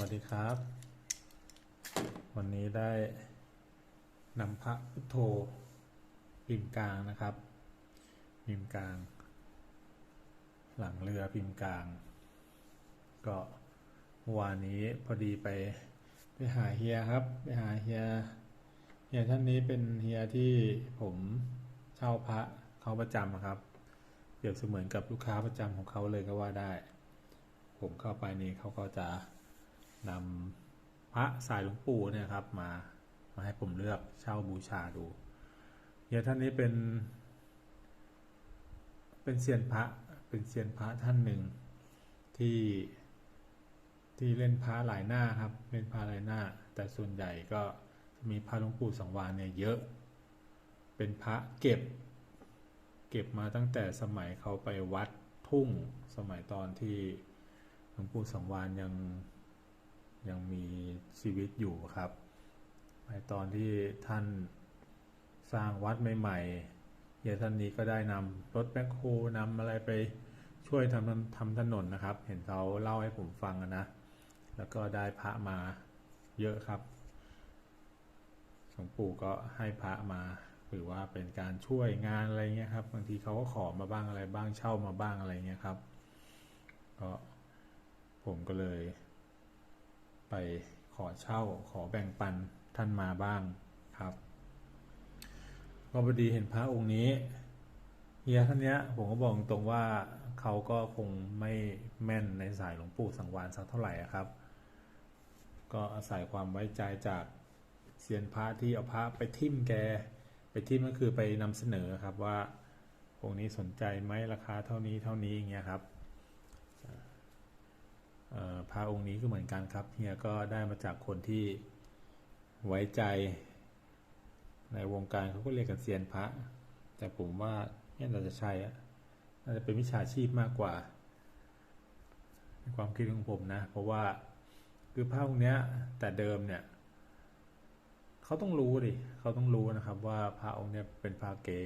วัสดีครับ วันนี้ได้นำพระพุทโธพิมพ์กลางนะครับ พิมพ์กลาง หลังเรือพิมพ์กลาง ก็วานนี้พอดีไปไปหาเฮียครับ ไปหาเฮียเฮียท่านนี้เป็นเฮียที่ผมเช่าพระเขาประจำครับเปรียบเสมือนกับลูกค้าประจำของเขาเลยก็ว่าได้ ผมเข้าไปนี่เขาก็จะ นำพระสายหลวงปู่เนี่ยครับมามาให้ผมเลือกเช่าบูชาดูเฮียท่านนี้เป็น เป็นเซียนพระเป็นเซียนพระท่านหนึ่งที่ที่เล่นพระหลายหน้าครับ เล่นพระหลายหน้า แต่ส่วนใหญ่ก็มีพระหลวงปู่สังวานเนี่ยเยอะ เป็นพระเก็บ เก็บมาตั้งแต่สมัยเขาไปวัดทุ่งสมัยตอนที่หลวงปู่สังวานยัง ยังมีชีวิตอยู่ครับในตอนที่ท่านสร้างวัดใหม่ๆเยท่านนี้ก็ได้นำรถแบ็คโฮนำอะไรไปช่วยทำทำถนนนะครับ เห็นเขาเล่าให้ผมฟังนะ แล้วก็ได้พระมาเยอะครับหลวงปู่ก็ให้พระมาหรือว่าเป็นการช่วยงานอะไรเงี้ยครับบางทีเขาก็ขอมาบ้างอะไรบ้างเช่ามาบ้างอะไรเงี้ยครับ ก็ผมก็เลย ไปขอเช่าขอแบ่งปันท่านมาบ้างครับก็พอดีเห็นพระองค์นี้เฮียท่านเนี้ยผมก็บอกตรงว่าเขาก็คงไม่แม่นในสายหลวงปู่สังวานสักเท่าไหร่ครับ ก็อาศัยความไว้ใจจากเซียนพระที่เอาพระไปทิมแก ไปทิมก็คือไปนำเสนอครับว่าองค์นี้สนใจไหมราคาเท่านี้เท่านี้อย่างเงี้ยครับ ระองค์นี้ก็เหมือนกันครับเฮียก็ได้มาจากคนที่ไว้ใจ ในวงการเขาก็เรียกกันเซียนพระ แต่ผมว่าเนี่ยน่าจะใช่อะน่าจะเป็นวิชาชีพมากกว่าในความคิดของผมนะ เพราะว่าคือพระองค์เนี้ย แต่เดิมเนี่ยเขาต้องรู้ดิเขาต้องรู้นะครับว่าพระองค์เนี้ยเป็นพระเก๋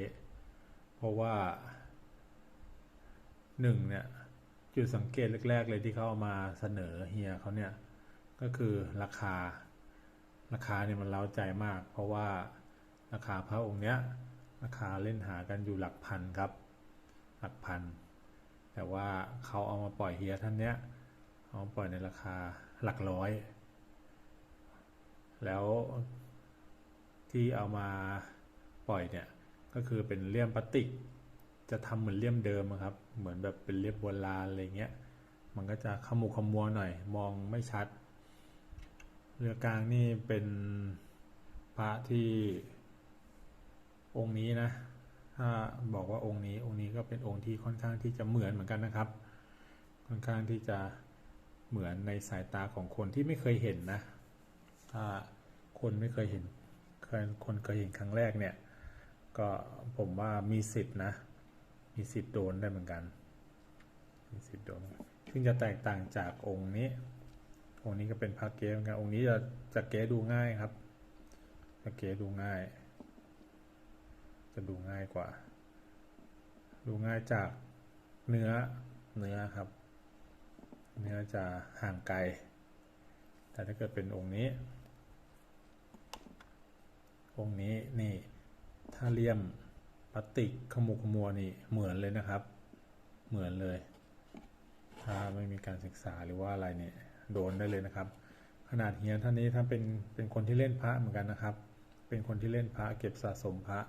เพราะว่าหนึ่งเนี่ย จุดสังเกตแรก ๆ เลยที่เขาเอามาเสนอเฮียเขาเนี่ยก็คือราคาราคาเนี่ยมันเล้าใจมาก เพราะว่าราคาพระองค์เนี้ยราคาเล่นหากันอยู่หลักพันครับ หลักพัน แต่ว่าเขาเอามาปล่อยเฮียท่านเนี้ยเอาาปล่อยในราคาหลักร้อย แล้วที่เอามาปล่อยเนี่ยก็คือเป็นเลี่ยมพลาสติก จะทำเหมือนเลี่ยมเดิมครับ เหมือนแบบเป็นเลี่ยมโบราณอะไรเงี้ย มันก็จะขมุขมัวหน่อย มองไม่ชัด เรือกลางนี่เป็นพระที่องค์นี้นะ ถ้าบอกว่าองค์นี้ องค์นี้ก็เป็นองค์ที่ค่อนข้างที่จะเหมือนเหมือนกันนะครับ ค่อนข้างที่จะเหมือนในสายตาของคนที่ไม่เคยเห็นนะ ถ้าคนไม่เคยเห็นเคยคนเคยเห็นครั้งแรกเนี่ย ก็ผมว่ามีสิทธิ์นะ มีสิทธิ์โดนได้เหมือนกัน มีสิทธิ์โดน ซึ่งจะแตกต่างจากองค์นี้ องค์นี้ก็เป็นพระเก๊เหมือนกัน องค์นี้จะจะเก๊ดูง่ายครับจะเก๊ดูง่าย จะดูง่ายกว่า ดูง่ายจากเนื้อ เนื้อครับ เนื้อจะห่างไกล แต่ถ้าเกิดเป็นองค์นี้ องค์นี้นี่ ถ้าเลี่ยม พลาสติกขมุกขมัวนี่เหมือนเลยนะครับ เหมือนเลย ถ้าไม่มีการศึกษาหรือว่าอะไรเนี่ยโดนได้เลยนะครับ ขนาดเฮียท่านนี้ท่านเป็นเป็นคนที่เล่นพระเหมือนกันนะครับ เป็นคนที่เล่นพระเก็บสะสมพระ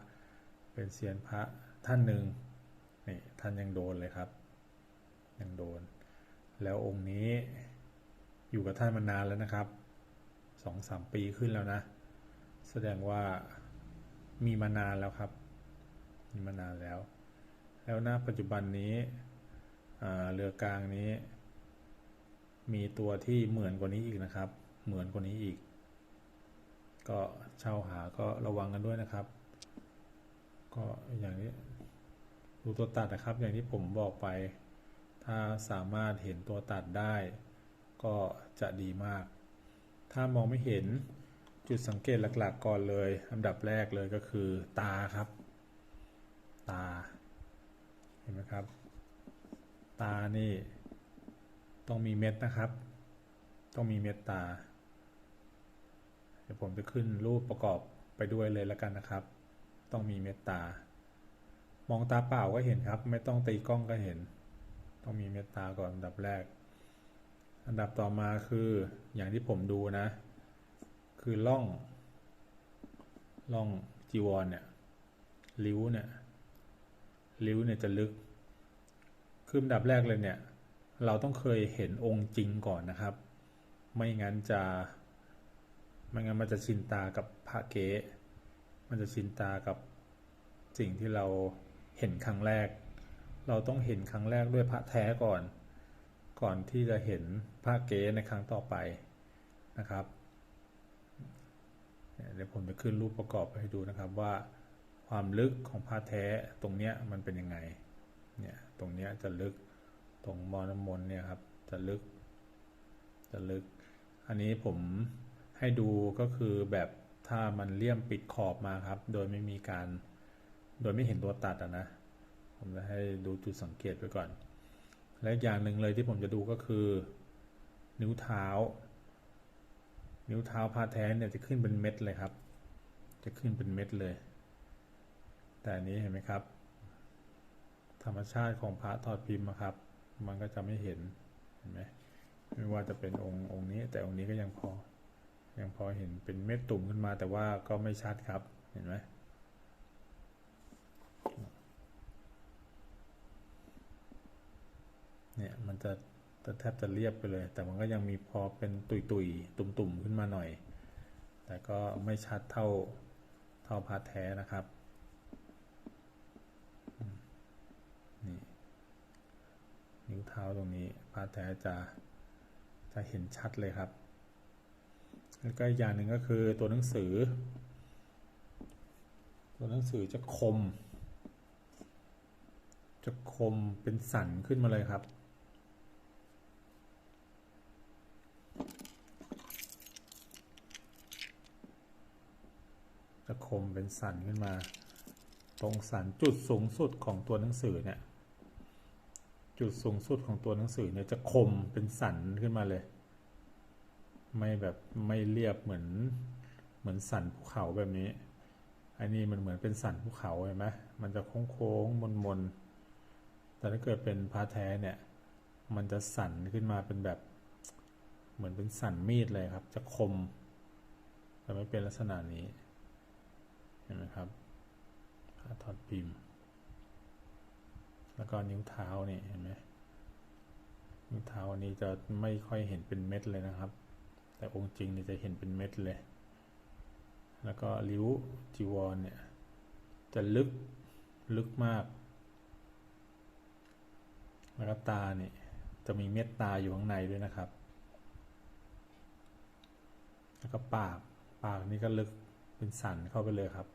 เป็นเซียนพระท่านหนึ่งนี่ท่านยังโดนเลยครับ ยังโดน แล้วองค์นี้อยู่กับท่านมานานแล้วนะครับสองสามปีขึ้นแล้วนะ แสดงว่ามีมานานแล้วครับ มีมานานแล้ว แล้วณปัจจุบันนี้เรือกลางนี้ มีตัวที่เหมือนกว่านี้อีกนะครับ เหมือนกว่านี้อีก ก็เช่าหาก็ระวังกันด้วยนะครับ ก็อย่างนี้ดูตัวตัดนะครับ อย่างที่ผมบอกไป ถ้าสามารถเห็นตัวตัดได้ ก็จะดีมาก ถ้ามองไม่เห็นจุดสังเกตหลักๆ ก่อนเลย อันดับแรกเลยก็คือตาครับ ตา เห็นไหมครับ ตานี่ ต้องมีเม็ดนะครับ ต้องมีเมตตา เดี๋ยวผมจะขึ้นรูปประกอบไปด้วยเลยแล้วกันนะครับ ต้องมีเมตตา มองตาเปล่าก็เห็นครับ ไม่ต้องตีกล้องก็เห็น ต้องมีเมตตาก่อนอันดับแรก อันดับต่อมาคืออย่างที่ผมดูนะ คือล่องล่องจีวรเนี่ยริ้วเนี่ย ริ้วเนี่ยจะลึก คืออันดับแรกเลยเนี่ย เราต้องเคยเห็นองค์จริงก่อนนะครับ ไม่งั้นจะไม่งั้นมันจะชินตากับพระเก๊มันจะชินตากับสิ่งที่เราเห็นครั้งแรก เราต้องเห็นครั้งแรกด้วยพระแท้ก่อน ก่อนที่จะเห็นพระเก๊ในครั้งต่อไปนะครับ เดี๋ยวผมจะขึ้นรูปประกอบให้ดูนะครับว่า ความลึกของพระแท้ตรงเนี้ยมันเป็นยังไงเนี่ยตรงเนี้ยจะลึกตรงมอน้ำมนต์เนี่ยครับจะลึก จะลึก อันนี้ผมให้ดูก็คือแบบถ้ามันเลี่ยมปิดขอบมาครับ โดยไม่มีการ โดยไม่เห็นตัวตัดอะนะ ผมจะให้ดูจุดสังเกตไว้ก่อน และอีกอย่างหนึ่งเลยที่ผมจะดูก็คือ นิ้วเท้า นิ้วเท้าพาแท้เนี่ยจะขึ้นเป็นเม็ดเลยครับ จะขึ้นเป็นเม็ดเลย แต่อันนี้เห็นไหมครับ ธรรมชาติของพระถอดพิมพ์อะครับ มันก็จะไม่เห็นเห็นไหมไม่ว่าจะเป็นองค์องค์นี้ แต่องค์นี้ก็ยังพอ ยังพอเห็นเป็นเม็ดตุ่มขึ้นมา แต่ว่าก็ไม่ชัดครับเห็นไหมเนี่ยมันจะจะแทบจะเรียบไปเลย แต่มันก็ยังมีพอเป็นตุยตุยตุ่มตุ่มๆขึ้นมาหน่อย แต่ก็ไม่ชัดเท่าเท่าพาร์ทแท้นะครับอืมนี่นิ้ว เท้าตรงนี้พาร์ทแท้จะจะเห็นชัดเลยครับ แล้วก็อย่างหนึ่งก็คือตัวหนังสือ ตัวหนังสือจะคม จะคมเป็นสันขึ้นมาเลยครับจะคมเป็นสันขึ้นมา ตรงสันจุดสูงสุดของตัวหนังสือเนี่ย จุดสูงสุดของตัวหนังสือเนี่ยจะคมเป็นสันขึ้นมาเลย ไม่แบบไม่เรียบเหมือนเหมือนสันภูเขาแบบนี้ อันนี้มันเหมือนเป็นสันภูเขาเห็นไหมมันจะโค้งๆมนๆแต่ถ้าเกิดเป็นพาแท้เนี่ย มันจะสันขึ้นมาเป็นแบบเหมือนเป็นสันมีดเลยครับ จะคมจะไม่เป็นลักษณะนี้เห็นไหมครับพาถอดพิมพ์ แล้วก็นิ้วเท้านี่เห็นไหมนิ้วเท้าอันนี้จะไม่ค่อยเห็นเป็นเม็ดเลยนะครับ แต่องค์จริงเนี่ยจะเห็นเป็นเม็ดเลย แล้วก็ริ้วจีวรเนี่ยจะลึกลึกมาก แล้วก็ตาเนี่ยจะมีเม็ดตาอยู่ข้างในด้วยนะครับ แล้วก็ปากปากนี่ก็ลึกเป็นสันเข้าไปเลยครับ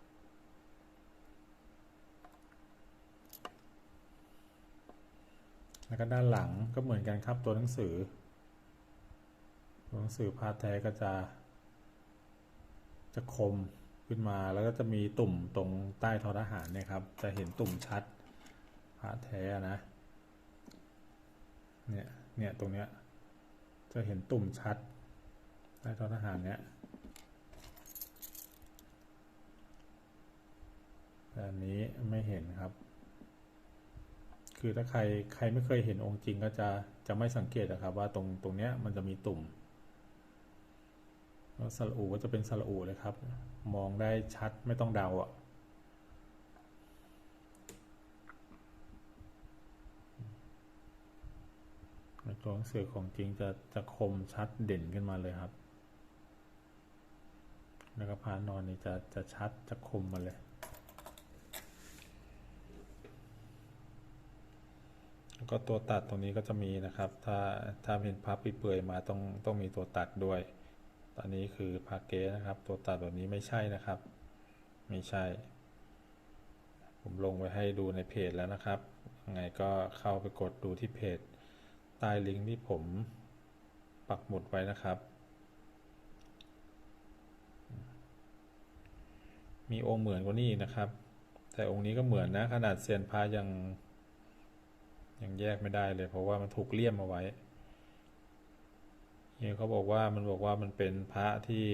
แล้วก็ด้านหลังก็เหมือนกันครับตัวหนังสือ ตัวหนังสือพาร์ทแท้ก็จะจะคมขึ้นมาแล้วก็จะมีตุ่มตรงใต้ทอทหารเนี่ยครับ จะเห็นตุ่มชัดพาร์ทแท้นะเนี่ยเนี่ยตรงเนี้ยจะเห็นตุ่มชัดใต้ทอทหารเนี้ยแต่อันนี้ไม่เห็นครับ คือถ้าใครใครไม่เคยเห็นองค์จริงก็จะจะไม่สังเกตนะครับ ว่าตรงตรงเนี้ยมันจะมีตุ่มแล้วสระอูก็จะเป็นสระอูเลยครับ มองได้ชัดไม่ต้องเดาอะตัวหนังสือของจริงจะจะคมชัดเด่นขึ้นมาเลยครับ แล้วก็พานอนนี่จะจะชัดจะคมมาเลย แล้ว ก็ตัวตัดตรงนี้ก็จะมีนะครับ ถ้าถ้าเป็นพับเปื่อยมาต้องต้องมีตัวตัดด้วย ตอนนี้คือพาเกสนะครับ ตัวตัดแบบนี้ไม่ใช่นะครับ ไม่ใช่ ผมลงไว้ให้ดูในเพจแล้วนะครับยังไงก็เข้าไปกดดูที่เพจใต้ลิงก์ที่ผมปักหมุดไว้นะครับ มีองค์เหมือนกว่านี้นะครับ แต่องค์นี้ก็เหมือนนะขนาดเซียนพระยัง ยังแยกไม่ได้เลย เพราะว่ามันถูกเลี่ยมเอาไว้เฮียเขาบอกว่ามันบอกว่ามันเป็นพระที่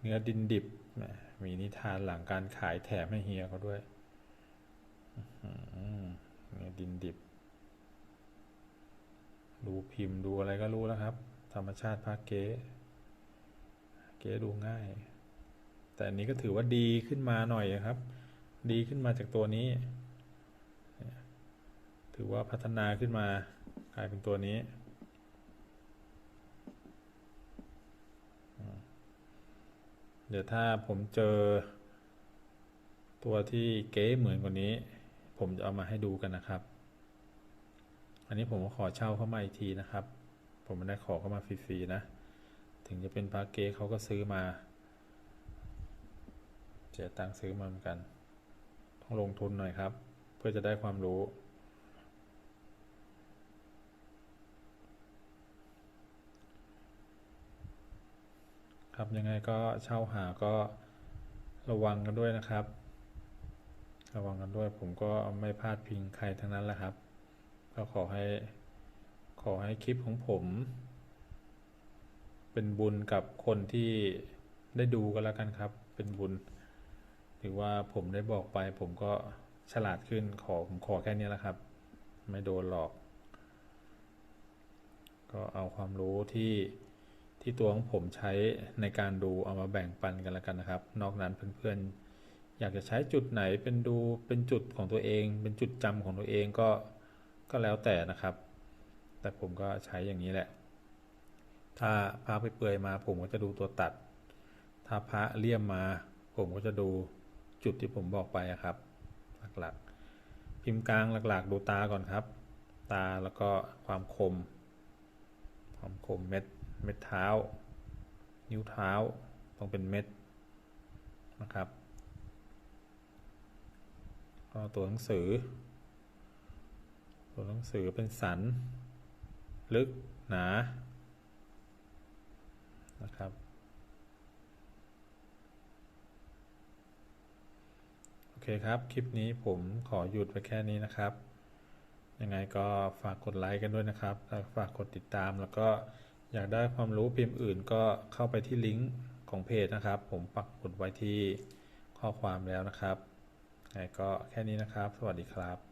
เนื้อดินดิบนะมีนิทานหลังการขายแถมให้เฮียเขาด้วยเนื้อดินดิบ ดูพิมพ์ดูอะไรก็รู้แล้วครับ ธรรมชาติพระเก๊เก๊ดูง่าย แต่อันนี้ก็ถือว่าดีขึ้นมาหน่อยครับ ดีขึ้นมาจากตัวนี้ ถือว่าพัฒนาขึ้นมากลายเป็นตัวนี้ เดี๋ยวถ้าผมเจอ ตัวที่เก๊เหมือนกว่านี้ ผมจะเอามาให้ดูกันนะครับ อันนี้ผมขอเช่าเข้ามาอีกทีนะครับ ผมไม่ได้ขอเข้ามาฟรีๆนะ ถึงจะเป็นปลาเก๊เขาก็ซื้อมาเสียตังค์ซื้อมาเหมือนกัน ต้องลงทุนหน่อยครับ เพื่อจะได้ความรู้ ครับ ยังไงก็เช่าหาก็ระวังกันด้วยนะครับ ระวังกันด้วยผมก็ไม่พลาดพิงใครทั้งนั้นแหละครับ ก็ขอให้ขอให้คลิปของผม เป็นบุญกับคนที่ได้ดูกันแล้วกันครับ เป็นบุญถือว่าผมได้บอกไป ผมก็ฉลาดขึ้นขอผมขอแค่นี้แหละครับ ไม่โดนหลอก ก็เอาความรู้ที่ ที่ตัวของผมใช้ในการดูเอามาแบ่งปันกันแล้วกันนะครับ นอกนั้นเพื่อนๆ อยากจะใช้จุดไหนเป็นดูเป็นจุดของตัวเอง เป็นจุดจำของตัวเองก็ก็แล้วแต่นะครับ แต่ผมก็ใช้อย่างนี้แหละ ถ้าพระไปเปื่อยมาผมก็จะดูตัวตัด ถ้าพระเลี่ยมมาผมก็จะดูจุดที่ผมบอกไปครับ หลักๆ พิมพ์กลางหลักๆ ดูตาก่อนครับ ตาแล้วก็ความคม ความคมเม็ด เม็ดเท้า นิ้วเท้าต้องเป็นเม็ดนะครับก็ตัวหนังสือ ตัวหนังสือเป็นสัน ลึกหนานะครับโอเคครับ คลิปนี้ผมขอหยุดไปแค่นี้นะครับ ยังไงก็ฝากกดไลค์กันด้วยนะครับแล้วฝากกดติดตามแล้วก็ อยากได้ความรู้พิมพ์อื่นก็เข้าไปที่ลิงก์ของเพจนะครับ ผมปักหมุดไว้ที่ข้อความแล้วนะครับไงก็แค่นี้นะครับ สวัสดีครับ